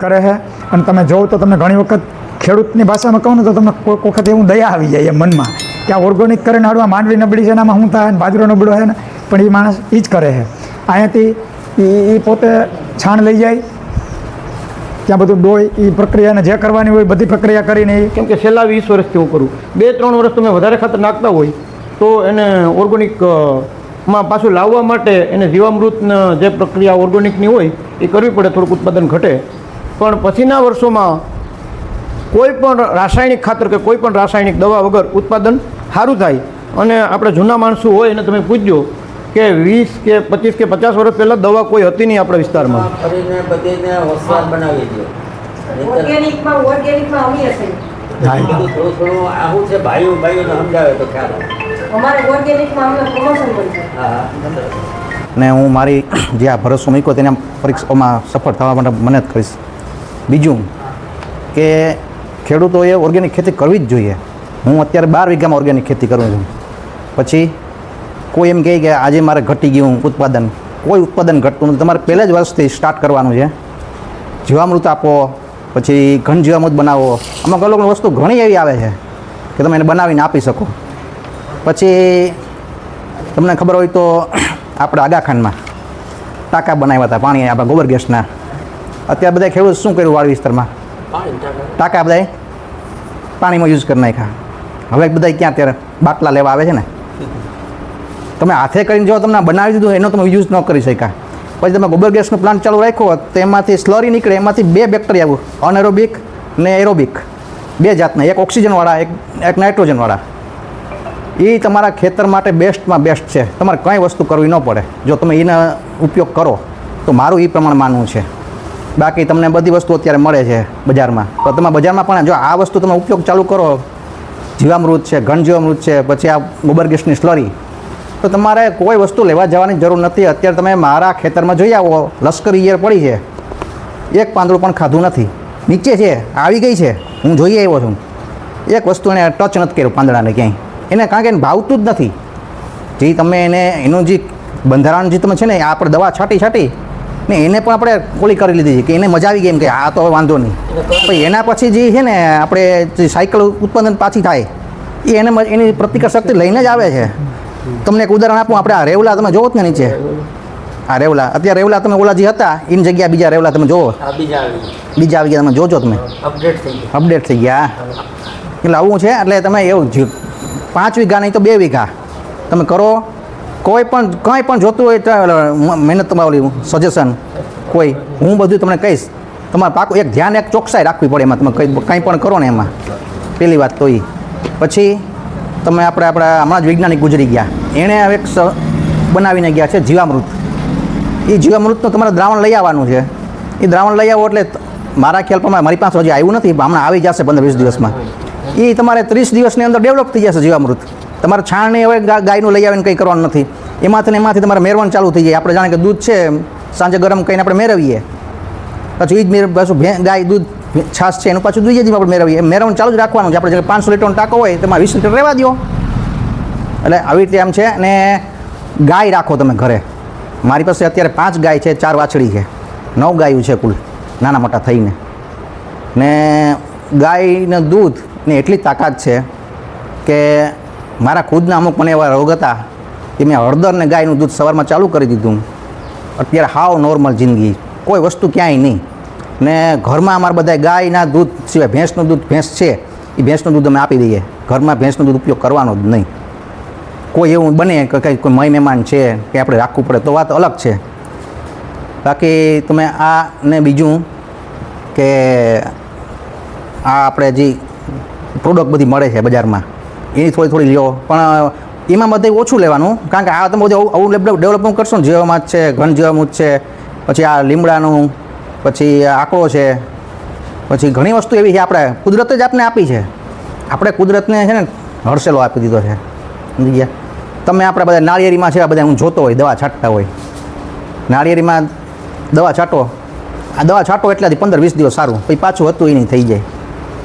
કરે છે અને તમે જોવો તો તમને ઘણી વખત ખેડૂતની ભાષામાં કહું ને તો તમને કોઈક વખત એવું દયા આવી જાય એમ મનમાં કે આ ઓર્ગોનિક કરીને હાડવા માંડવી નબળી છે એનામાં શું થાય ને બાજરો નબળો છે ને? પણ એ માણસ એ જ કરે છે અહીંયાથી એ પોતે છાણ લઈ જાય. ત્યાં બધું ડોય એ પ્રક્રિયાને જે કરવાની હોય બધી પ્રક્રિયા કરીને કેમ કે છેલ્લા વીસ વર્ષથી હું કરું. બે, ત્રણ વર્ષ તમે વધારે ખાતર નાખતા હોય, તો એને ઓર્ગોનિકમાં પાછું લાવવા માટે એને જીવામૃત જે પ્રક્રિયા ઓર્ગોનિકની હોય, એ કરવી પડે, થોડુંક ઉત્પાદન ઘટે. પણ પછીના વર્ષોમાં કોઈ પણ રાસાયણિક ખાતર કે કોઈ પણ રાસાયણિક દવા વગર ઉત્પાદન સારું થાય. અને આપણે જૂના માણસો હોય એને તમે પૂછજો કે વીસ કે પચીસ કે પચાસ વર્ષ પહેલાં દવા કોઈ હતી નહીં આપણા વિસ્તારમાં. કરીને બધીને હોશિયાર બનાવી દો નહીંતર ઓર્ગેનિકમાં ઓર્ગેનિકમાં અમીએ છે હા, એ બધું થોડું થોડું આવું છે ભાઈઓ ભાઈઓને સમજાવે તો ખ્યાલ આવે. અમારે ઓર્ગેનિકમાં અમને પ્રમોશન મળશે હા હા. ને હું મારી જે આ ભરોસો મૂક્યો તેના પરીક્ષાઓમાં સફળ થવા માટે મને જ કરીશ. બીજું કે ખેડૂતોએ ઓર્ગેનિક ખેતી કરવી જ જોઈએ. હું અત્યારે બાર વીઘામાં ઓર્ગેનિક ખેતી કરું છું. પછી કોઈ એમ કહે કે આજે મારે ઘટી ગયું ઉત્પાદન. કોઈ ઉત્પાદન ઘટતું નથી. તમારે પહેલા જ વર્ષથી સ્ટાર્ટ કરવાનું છે. જીવામૃત આપો, પછી ઘન જીવામૃત બનાવો. અમુક અલગ અલગ વસ્તુ ઘણી એવી આવે છે કે તમે એને બનાવીને આપી શકો. પછી તમને ખબર હોય તો આપણે આગાખાનમાં ટાંકા બનાવ્યા હતા, પાણી આપણા ગોબર ગેસના. અત્યારે બધા ખેડૂત શું કર્યું વાળ વિસ્તારમાં? ટાંકા બધા પાણીમાં યુઝ કરી નાખ્યા. હવે બધા ક્યાં અત્યારે બાટલા લેવા આવે છે ને? તમે હાથે કરીને જો તમને બનાવી દીધું એનો તમે યુઝ ન કરી શક્યા. પછી તમે ગોબર ગેસનો પ્લાન્ટ ચાલુ રાખ્યો તો એમાંથી સ્લરી નીકળે, એમાંથી બે બેક્ટેરિયા અનએરોબિક ને એરોબિક બે જાતના. એક ઓક્સિજનવાળા એક એક નાઇટ્રોજનવાળા એ તમારા ખેતર માટે બેસ્ટમાં બેસ્ટ છે. તમારે કંઈ વસ્તુ કરવી ન પડે. જો તમે એનો ઉપયોગ કરો, તો મારું એ પ્રમાણે માનવું છે. બાકી તમને બધી વસ્તુ અત્યારે મળે છે બજારમાં. તો તમે બજારમાં પણ જો આ વસ્તુ તમે ઉપયોગ ચાલુ કરો, જીવામૃત છે ઘન જીવામૃત છે, પછી આ ગોબર ગેસની સ્લરી, તો તમારે કોઈ વસ્તુ લેવા જવાની જરૂર નથી. અત્યારે તમે મારા ખેતરમાં જોઈ આવો, લશ્કરી ઈયર પડી છે. એક પાંદડું પણ ખાધું નથી. નીચે છે, આવી ગઈ છે. હું જોઈ આવ્યો છું. એક વસ્તુ એને ટચ નથી કર્યું પાંદડાને ક્યાંય. એને કારણ કે એને ભાવતું જ નથી. જે તમે એને એનું જે બંધારણ જે તમે છે ને આપણે દવા છાંટી છાંટી ને એને પણ આપણે કોલી કરી લીધી છે કે એને મજા આવી ગઈ એમ કે આ તો હવે વાંધો નહીં. પછી એના પછી જે છે ને આપણે જે સાયકલ ઉત્પાદન પાછી થાય એ એને એની પ્રતિકાર શક્તિ લઈને જ આવે છે. તમને એક ઉદાહરણ આપું આપણે આ રેવલા તમે જોવો જ ને નીચે. આ રેવલા અત્યારે રેવલા તમે ઓલા જે હતા એની જગ્યા બીજા રેવલા તમે જોવો. બીજા આવી ગયા. તમે જોજો તમે. અપડેટ થઈ ગયું. અપડેટ થઈ ગયા એટલે આવું છે એટલે તમે એવું જ પાંચ વીઘા નહીં તો બે વીઘા. તમે કરો કોઈ પણ, કંઈ પણ જોતું હોય તો મહેનત તમારી સજેશન કોઈ. હું બધું તમને કહીશ. તમારે પાકું એક ધ્યાન, એક ચોકસાઈ રાખવી પડે એમાં. તમે કંઈ કંઈ પણ કરો ને એમાં. પહેલી વાત તો એ પછી તમે આપણે, આપણા, હમણાં જ વૈજ્ઞાનિક ગુજરી ગયા. એણે હવે એક બનાવીને ગયા છે જીવામૃત. એ જીવામૃતનું તમારે દ્રાવણ લઈ આવવાનું છે. એ દ્રાવણ લઈ આવો એટલે મારા ખ્યાલ પ્રમાણે મારી પાસે હજી આવ્યું નથી. હમણાં આવી જશે પંદર, વીસ દિવસમાં. એ તમારે ત્રીસ દિવસની અંદર ડેવલપ થઈ જશે જીવામૃત. તમારે છાણને હવે ગાયનું લઈ આવીને કંઈ કરવાનું નથી. એમાંથી એમાંથી તમારે મેરવાનું ચાલુ થઈ જાય. આપણે જાણે કે દૂધ છે સાંજે ગરમ કરીને આપણે મેળવીએ પછી એ જ મેર પાછું ગાય દૂધ છાશ છે, એનું પાછું દૂધ જ આપણે મેળવીએ એમ મેળવવાનું ચાલુ જ રાખવાનું છે. આપણે જે પાંચસો લીટરનો ટાંકો હોય, તેમાં વીસ લીટર રહેવા દો એટલે આવી રીતે આમ છે ને ગાય રાખો તમે ઘરે. મારી પાસે અત્યારે પાંચ ગાય છે, ચાર વાછડી છે. નવ ગાયું છે કુલ, નાના મોટા થઈને. ને ગાયનું દૂધ ને એટલી તાકાત છે કે મારા ખુદના અમુક મને એવા રોગ હતા કે મેં હળદર ને ગાયનું દૂધ સવારમાં ચાલુ કરી દીધું. અત્યારે હાવ નોર્મલ જિંદગી. કોઈ વસ્તુ ક્યાંય નહીં. ને ઘરમાં અમારા બધા ગાયના દૂધ સિવાય ભેંસનું દૂધ, ભેંસ છે, એ ભેંસનું દૂધ અમે આપી દઈએ. ઘરમાં ભેંસનું દૂધ ઉપયોગ કરવાનો જ નહીં. કોઈ એવું બને કે કંઈ કોઈ મય મહેમાન છે કે આપણે રાખવું પડે તો વાત અલગ છે. બાકી તમે આ ને બીજું કે આ આપણે જે પ્રોડક્ટ બધી મળે છે બજારમાં એની થોડી થોડી લ્યો. પણ એમાં બધે ઓછું લેવાનું. કારણ કે આ તમે બધું આવું ડેવલપમેન્ટ કરશો ને, જીવામત છે ઘન જીવામૂત છે, પછી આ લીમડાનું, પછી આંકડો છે, પછી ઘણી વસ્તુ એવી છે આપણે, કુદરતે જ આપને આપી છે. આપણે કુદરતને છે ને હડસેલો આપી દીધો છે. સમજી ગયા? તમે આપણે બધા નાળિયેરીમાં છે બધા હું જોતો હોય, દવા છાંટતા હોય. નાળિયેરીમાં દવા છાંટો. આ દવા છાંટો એટલાથી પંદર વીસ દિવસ સારું. પછી પાછું હતું એ નહીં થઈ જાય.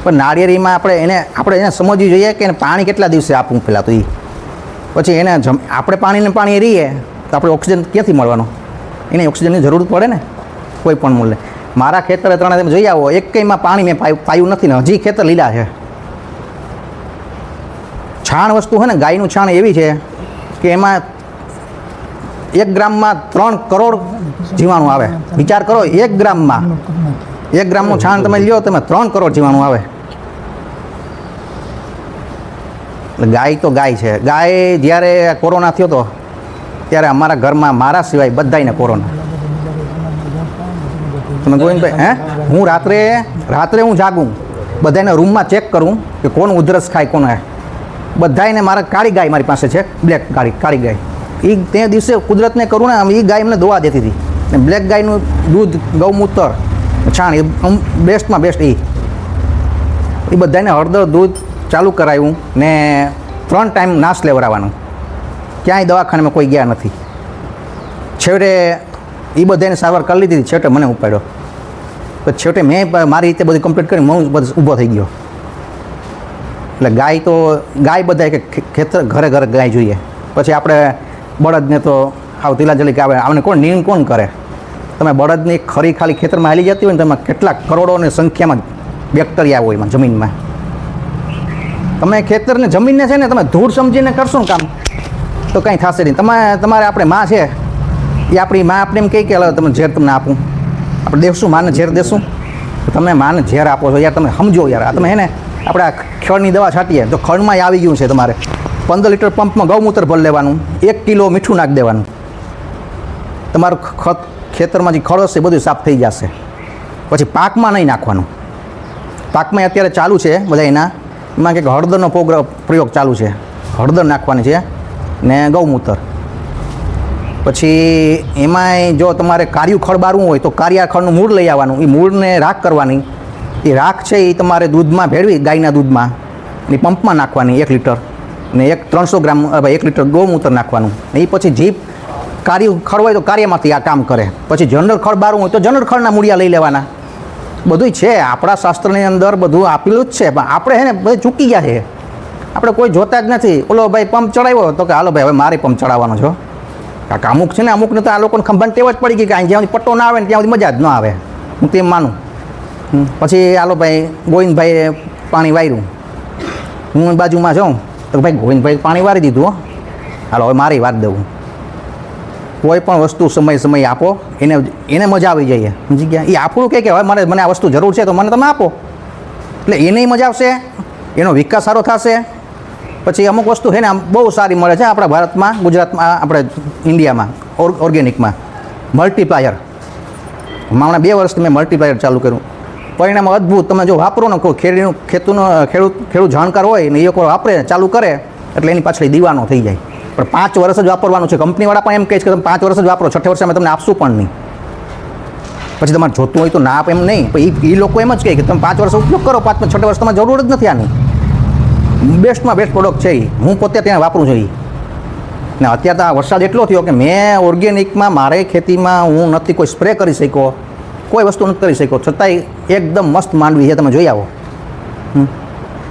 પણ નાળિયેરીમાં આપણે એને આપણે એને સમજવું જોઈએ કે એને પાણી કેટલા દિવસે આપવું પહેલાં તો એ પછી એને જમ, આપણે પાણીને પાણી રહીએ તો આપણે ઓક્સિજન ક્યાંથી મળવાનો? એને ઓક્સિજનની જરૂર પડે ને? કોઈ પણ મૂલ્ય. મારા ખેતરે ત્રણે તમે જોઈ આવો એક કંઈમાં પાણી મેં પાયું નથી ને, હજી ખેતર લીલા છે. છાણ વસ્તુ હોય ને, ગાયનું છાણ એવી છે કે એમાં એક ગ્રામમાં ત્રણ કરોડ જીવાણું આવે. વિચાર કરો, એક ગ્રામમાં. એક ગ્રામનું છાણ તમે લ્યો, તમે ત્રણ કરોડ જીવાણું આવે એટલે ગાય તો ગાય છે. ગાય જ્યારે કોરોના થયો હતો ત્યારે અમારા ઘરમાં મારા સિવાય બધાયને કોરોના. તમે ગોવિંદભાઈ હે? હું રાત્રે રાત્રે હું જાગું. બધાને રૂમમાં ચેક કરું કે કોણ ઉધરસ ખાય, કોણ હે. બધાયને મારા કાળી ગાય મારી પાસે છે, બ્લેક કાળી કાળી ગાય. એ તે દિવસે કુદરતને કરું ને એ ગાય એમને દોવા દેતી હતી. ને બ્લેક ગાયનું દૂધ ગૌમૂત્ર છાણ, એ બેસ્ટમાં બેસ્ટ એ એ બધાને હળદર દૂધ ચાલુ કરાવ્યું ને ત્રણ ટાઈમ નાશ લેવડાવવાનું. ક્યાંય દવાખાનામાં કોઈ ગયા નથી. છેવટે એ બધાને સારવાર કરી લીધી, છેવટે મને ઉપાડ્યો. તો છેવટે મેં મારી રીતે બધી કમ્પ્લીટ કરી હું બધું ઊભો થઈ ગયો. એટલે ગાય તો, ગાય બધાય કે ખેતર, ઘરે ઘરે ગાય જોઈએ. પછી આપણે બળદને તો આવ તિલાજલી કે આવે આને કોણ નિર્ણ કોણ કરે? તમે બળદની ખરી ખાલી ખેતરમાં હાલી જતી હોય ને તેમાં કેટલા કરોડોની સંખ્યામાં બેક્ટેરિયા હોય એમાં જમીનમાં. તમે ખેતરને જમીનને છે ને તમે ધૂળ સમજીને કરશો ને કામ તો કંઈ થશે નહીં. તમે તમારે આપણે માં છે એ આપણી માં આપણે એમ કહે કે "હાલો, તમે ઝેર તમને આપું. આપણે દેશું માને ઝેર દેશું? તમે માને ઝેર આપો છો. યાર તમે સમજો યાર આ તમે હે ને આપણે આ ખળની દવા છાંટીએ તો ખળમાં આવી ગયું છે તમારે. પંદર લીટર પંપમાં ગૌમૂત્ર ભરી લેવાનું એક કિલો મીઠું નાખી દેવાનું. તમારું ખત ખેતરમાં જે ખળ હશે બધું સાફ થઈ જશે. પછી પાકમાં નહીં નાખવાનું. પાકમાં અત્યારે ચાલુ છે બધા એના એમાં કંઈક હળદરનો પ્રોગ્રામ પ્રયોગ ચાલુ છે. હળદર નાખવાની છે ને ગૌમૂત્ર. પછી એમાંય જો તમારે કાર્યું ખળ બારવું હોય તો કાર્યા ખળનું મૂળ લઈ આવવાનું. એ મૂળને રાખ કરવાની. એ રાખ છે એ તમારે દૂધમાં ભેળવી, ગાયના દૂધમાં. એ પંપમાં નાખવાની એક લીટર. ને એક ત્રણસો ગ્રામ એક લીટર ગૌમૂત્ર નાખવાનું. ને એ પછી જીપ કાર્યું ખળ હોય તો કાર્યમાંથી આ કામ કરે. પછી જનરલ ખળ બારવું હોય તો જનરલ ખળના મૂળિયા લઈ લેવાના. બધું છે. આપણા શાસ્ત્રની અંદર બધું આપેલું જ છે. પણ આપણે હે ને બધું ચૂકી ગયા છે. આપણે કોઈ જોતા જ નથી. ઓલો ભાઈ પંપ ચડાવ્યો તો કે, હાલો ભાઈ, હવે મારે પંપ ચડાવવાનો છો કારણ કે અમુક છે ને, અમુકને તો આ લોકોને ખંભાને ટેવ જ પડી ગઈ કે, અહીં જ્યાં પટ્ટો ના આવે ને, ત્યાં સુધી મજા જ ન આવે. હું તેમ માનું. પછી, હાલો ભાઈ, ગોવિંદભાઈએ પાણી વાર્યું હું બાજુમાં જાઉં. તો ભાઈ ગોવિંદભાઈ પાણી વારી દીધું હાલો, હવે મારી વાર દઉં. કોઈ પણ વસ્તુ સમય સમય આપો, એને એને મજા આવી જઈએ સમજી ગયા? એ આપણું કે હવે મને મને આ વસ્તુ જરૂર છે તો મને તમે આપો. એટલે એને મજા આવશે, એનો વિકાસ સારો થશે. પછી અમુક વસ્તુ છે ને આમ બહુ સારી મળે છે આપણા ભારતમાં, ગુજરાતમાં, આપણે ઇન્ડિયામાં ઓર ઓર્ગેનિકમાં. મલ્ટીપ્લાયર. હમણાં બે વર્ષથી મેં મલ્ટીપ્લાયર ચાલુ કર્યું. પરિણામ અદ્ભુત. તમે જો વાપરો ને કોઈ ખેડૂત ખેતુનો ખેડૂત ખેડૂત જાણકાર હોય ને એ લોકો વાપરે, ચાલુ કરે, એટલે એની પાછળ દીવાનો થઈ જાય. પણ પાંચ વર્ષ જ વાપરવાનું છે. કંપનીવાળા પણ એમ કહે છે કે તમે પાંચ વર્ષ જ વાપરો, છઠ્ઠે વર્ષે અમે તમને આપશું પણ નહીં. પછી તમારે જોતું હોય તો ના આપ એમ નહીં. પણ એ લોકો એમ જ કહે કે તમે પાંચ વર્ષ ઉપયોગ કરો, પાંચ છઠ્ઠે વર્ષ તમારે જરૂર જ નથી આની. બેસ્ટમાં બેસ્ટ પ્રોડક્ટ છે એ હું પોતે ત્યાં વાપરું છું એ ને અત્યારે તો આ વરસાદ એટલો થયો કે મેં ઓર્ગેનિકમાં મારે ખેતીમાં હું નથી કોઈ સ્પ્રે કરી શક્યો, કોઈ વસ્તુ નથી કરી શક્યો. છતાંય એકદમ મસ્ત માંડવી છે, તમે જોઈ આવો.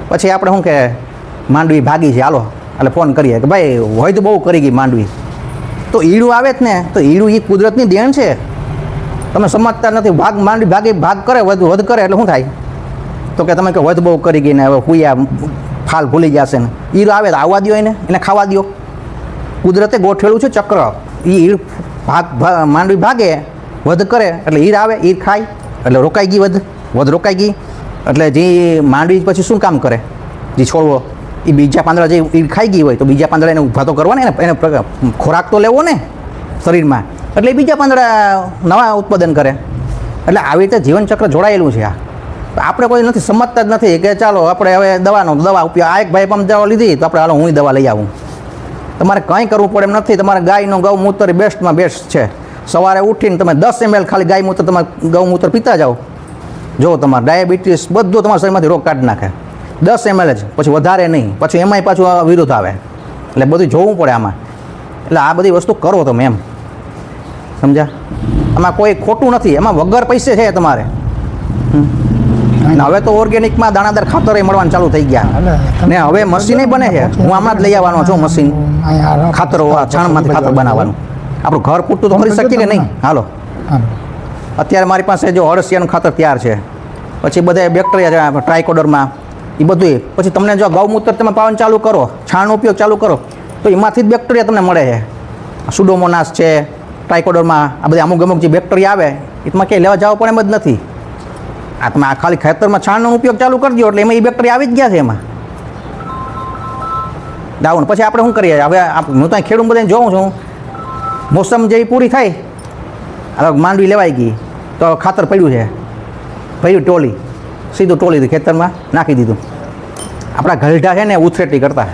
પછી આપણે શું કે, માંડવી ભાગી છે. હાલો. એટલે ફોન કરીએ કે ભાઈ, હોય તો બહુ કરી ગઈ માંડવી. તો ઈડું આવે જ ને, તો ઈડું એ કુદરતની દેણ છે. તમે સમજતા નથી, ભાગ માંડવી ભાગી ભાગ કરે, વધુ વધ કરે, એટલે શું થાય? તો કે તમે કે વધ બહુ કરી ગઈ ને, હવે હુયા ફાલ ભૂલી જશે ને. ઈર આવે તો આવવા દો એને એને ખાવા દો કુદરતે ગોઠવેલું છે ચક્ર. એ ઈર ભાગ માંડવી ભાગે, વધ કરે, એટલે ઈર આવે ઈર ખાય, એટલે રોકાઈ ગઈ વધ વધ રોકાઈ ગઈ. એટલે જે માંડવી પછી શું કામ કરે? જે છોડવો. એ બીજા પાંદડા જે એ ખાઈ ગઈ હોય તો બીજા પાંદડા એને ઊભા તો કરવાને, એને એને ખોરાક તો લેવો ને શરીરમાં. એટલે બીજા પાંદડા નવા ઉત્પાદન કરે. એટલે આવી રીતે જીવનચક્ર જોડાયેલું છે આ. આપણે કોઈ નથી સમજતા જ નથી કે ચાલો આપણે હવે દવાનો દવા ઉપયોગ આ એક ભાઈ પંપ દવા લીધી, તો આપણે હાલો હું દવા લઈ આવું. તમારે કંઈ કરવું પડે એમ નથી, તમારે ગાયનું ગૌમૂત્ર બેસ્ટમાં બેસ્ટ છે. સવારે ઉઠીને તમે દસ એમએલ ખાલી ગાયમૂત્ર તમે ગૌમૂત્ર પીતા જાઓ. જો તમારે ડાયાબિટીસ બધું તમારા શરીરમાંથી રોગ કાઢી નાખે. દસ એમએલ જ પછી વધારે નહીં પછી એમાંય પાછું આ વિરોધ આવે એટલે બધું જોવું પડે આમાં એટલે આ બધી વસ્તુ કરો તમે એમ સમજ્યા આમાં કોઈ ખોટું નથી એમાં વગર પૈસે છે તમારે હવે તો ઓર્ગેનિકમાં દાણાદાર ખાતરો મળવાનું ચાલુ થઈ ગયા ને હવે મશીન બને છે હું હમણાં જ લઈ આવવાનો છું મશીન ખાતરો છાણમાંથી ખાતર બનાવવાનું આપણું ઘર પૂરતું તો કરી શકીએ કે નહીં હાલો અત્યારે મારી પાસે જો અળસિયાનું ખાતર તૈયાર છે પછી બધા બેક્ટેરિયા છે ટ્રાયકોડરમાં એ બધું પછી તમને જો ગૌમૂત્ર તમે પાવન ચાલુ કરો, છાણનો ઉપયોગ ચાલુ કરો, તો એમાંથી જ બેક્ટેરિયા તમને મળે છે. સુડોમોનાસ છે ટ્રાયકોડરમાં આ બધા અમુક અમુક જે બેક્ટેરિયા આવે, એમાં ક્યાંય લેવા જવા પણ એમ જ નથી. આ તમે આ ખાલી ખેતરમાં છાણનો ઉપયોગ ચાલુ કરી દો એટલે એમાં એ બેક્ટેરિયા આવી જ ગયા છે એમાં. દાવણ. પછી આપણે શું કરીએ? હવે હું ત્યાં ખેડૂત બધાને જોઉં છું. મોસમ જેવી પૂરી થાય, હવે માંડવી લેવાઈ ગઈ, તો ખાતર પડ્યું છે. પડ્યું ટોલી. સીધું ટોલી ખેતરમાં નાખી દીધું. આપણા ઘલઢા છે ને ઉથરેટી કરતા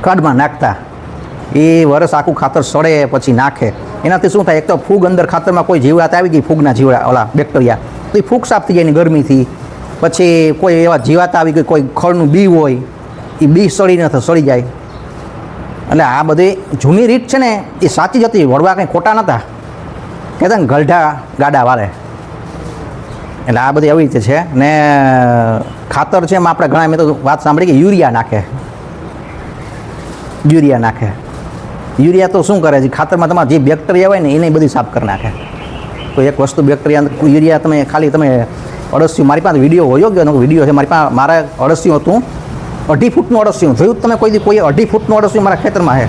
કાઢમાં નાખતા. એ વરસ આખું ખાતર સડે પછી નાખે. એનાથી શું થાય? એક તો ફૂગ અંદર ખાતરમાં કોઈ જીવડાત આવી ગઈ, ફૂગના જીવડા ઓલા બેક્ટેરિયા. તો એ ફૂગ સાફ થઈ જાય એની ગરમીથી. પછી કોઈ એવા જીવાત આવી ગઈ, કોઈ ખળનું બી હોય, એ બી સડી ન સડી જાય. એટલે આ બધી જૂની રીત છે ને, એ સાચી જ હતી. વળવા કંઈ ખોટા નહોતા. કહેતા ને ગલઢા ગાડા વાળે એટલે આ બધી આવી રીતે છે. ને ખાતર છે એમાં આપણે ઘણા, મેં તો વાત સાંભળી કે યુરિયા નાખે. યુરિયા નાખે. યુરિયા તો શું કરે છે? ખાતરમાં તમારે જે બેક્ટેરિયા હોય ને, એને બધી સાફ કરી નાખે. તો એક વસ્તુ બેક્ટેરિયા યુરિયા તમે ખાલી તમે અળસિયું, મારી પાસે વીડિયો હોયો ગયો વીડિયો છે, મારી પાસે, મારા અળસિયું હતું. અઢી ફૂટનું અળસિયું. જોયું તમે કોઈ કોઈ અઢી ફૂટનું અળસિયું મારા ખેતરમાં છે?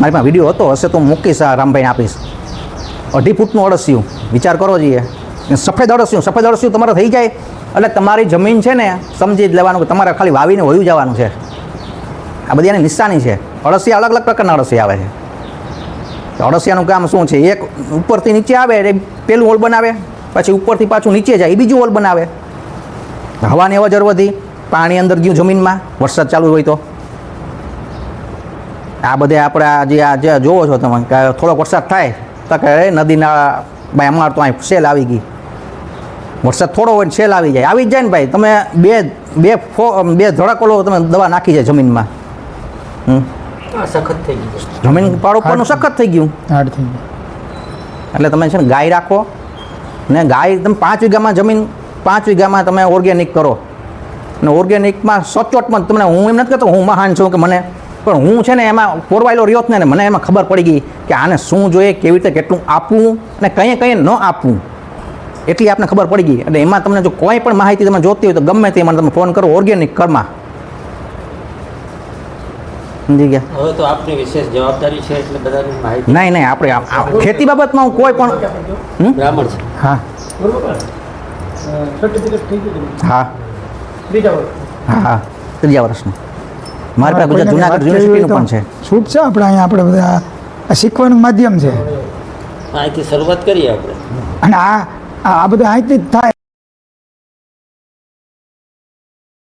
મારી પાસે વીડિયો હતો, હશે તો હું મૂકીશ રામભાઈને આપીશ. અઢી ફૂટનું અળસિયું. વિચાર કરો જોઈએ. સફેદ અળસિયું સફેદ અળસિયું તમારે થઈ જાય. એટલે તમારી જમીન છે ને, સમજી જ લેવાનું કે તમારે ખાલી વાવીને વયું જવાનું છે. આ બધી એની નિશાની છે. અળસિયા અલગ અલગ પ્રકારના અળસિયા આવે છે. અળસિયાનું કામ શું છે? એક ઉપરથી નીચે આવે, એટલે પેલું હોલ બનાવે, પછી ઉપરથી પાછું નીચે જાય, એ બીજું હોલ બનાવે. હવાની અવજર વધી પાણી અંદર ગયું જમીનમાં, વરસાદ ચાલુ હોય તો. આ બધે આપણે આ જે આ જે જોવો છો તમે થોડોક વરસાદ થાય, તો કે નદીના ભાઈ અમાર તો અહીં સેલ આવી ગઈ. વરસાદ થોડો હોય ને છેલ આવી જાય. આવી જ જાય ને ભાઈ. તમે બે બે ફો બે ધડાકોલો તમે દવા નાખી જાય જમીનમાં. સખત થઈ ગયું જમીન પાડ ઉપરનું સખત થઈ ગયું. હાર્ડ થઈ ગયું. એટલે તમે છે ને ગાય રાખો ને ગાય તમે પાંચ વીઘામાં જમીન પાંચ વીઘામાં તમે ઓર્ગેનિક કરો. અને ઓર્ગેનિકમાં સચોટમાં તમને હું એમ નથી કહેતો હું મહાન છું કે મને પણ હું છે ને એમાં પોરવાયેલો રહ્યો જ ને મને એમાં ખબર પડી ગઈ કે આને શું જોઈએ કેવી રીતે કેટલું આપવું અને કંઈ કંઈ ન આપવું. એટલી આપને ખબર પડી ગઈ. એટલે એમાં તમને જો કોઈ પણ માહિતી તમે જોતી હોય તો ગમે તે મને તમે ફોન કરો ઓર્ગેનિક કરમાં. સમજી ગયા? હવે તો આપની વિશેષ જવાબદારી છે એટલે બધાની માહિતી. નહીં નહીં આપણે ખેતી બાબતમાં હું કોઈ પણ બ્રાહ્મણ છે. હા. હા. ત્રીજા વર્ષ. હા હા. ત્રીજા વર્ષનું. મારી પાસે ગુજરાત જુનાગઢ યુનિવર્સિટીનું પણ છે. છૂટ છે આપણે અહીંયા આપણે બધા શીખવાનું માધ્યમ છે. અહીંથી શરૂઆત કરીએ આપણે. અને આ આ બધું અહીંથી જ થાય